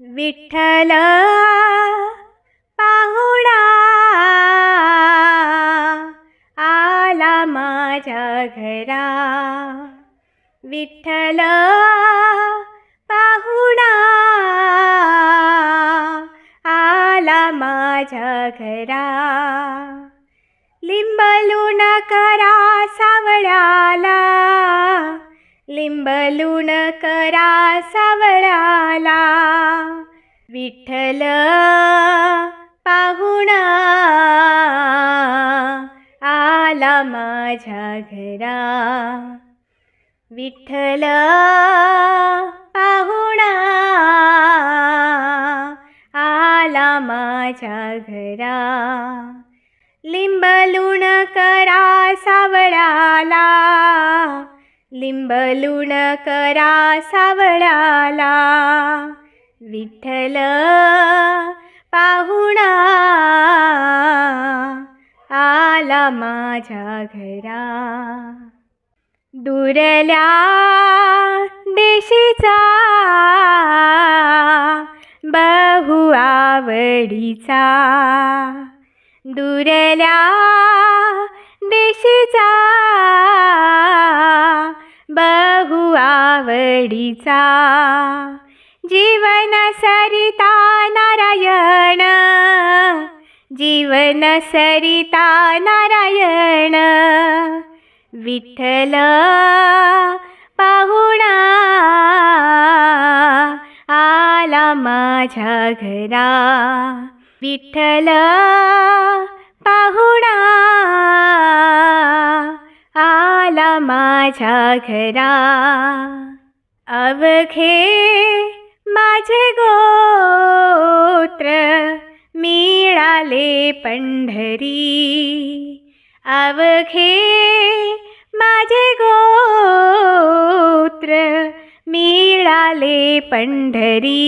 विठ्ठल पाहुणा आला माझ्या घरा. विठ्ठल पाहुणा आला माझ्या घरा. लिंबलूण करा सावळ्याला. लिंबलूण करा सावळाला. विठ्ठल पाहुणा आला माझ्या घरा. विठ्ठल पाहुणा आला माझ्या घरा. लिंबलूण करा सावळाला. लिंबलूण करा सावळाला. विठ्ठल पाहुणा आला माझ्या घरा. दुरल्या देशीचा बहु आवडीचा. दुरल्या देशीचा बहु आवडीचा जीवन सरिता नारायण. जीवन सरिता नारायण. विठ्ठल पाहुणा आला माझ्या घरा. विठ्ठल पाहुणा आला माझ्या घरा अवघे माझे गोत्र मिळाले पंढरी. अवघे माझे गोत्र मिळाले पंढरी.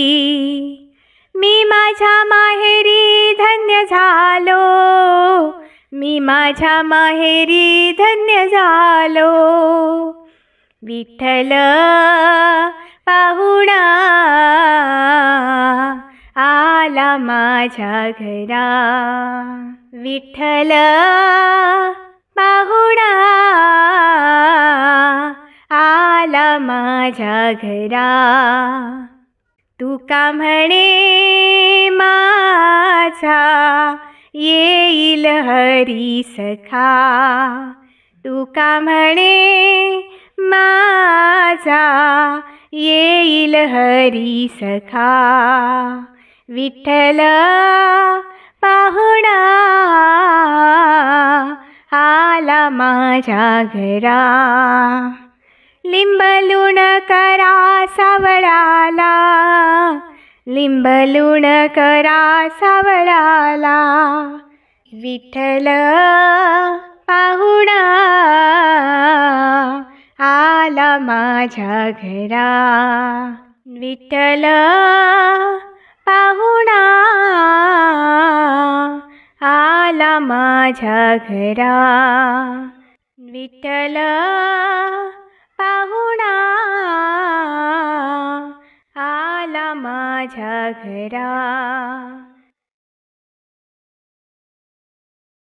मी माझ्या माहेरी धन्य झालो. मी माझ्या माहेरी धन्य झालो. विठ्ठल पाहुणा आला माझ्या घरा. विठ्ठल पाहुणा आला माझ्या घरा. तू का म्हणे माझा येईल हरी सखा तुका म्हणे माझा? येईल हरी सखा विठ्ठल पाहुणा आला माझ्या घरा. लिंबलूण करा सावळाला लिंबलूण करा सावळाला विठ्ठल पाहुणा आला माझ्या घरा. विठ्ठल पाहुणा आला माझ्या घरा. विठ्ठल पाहुणा माझ्या घरा.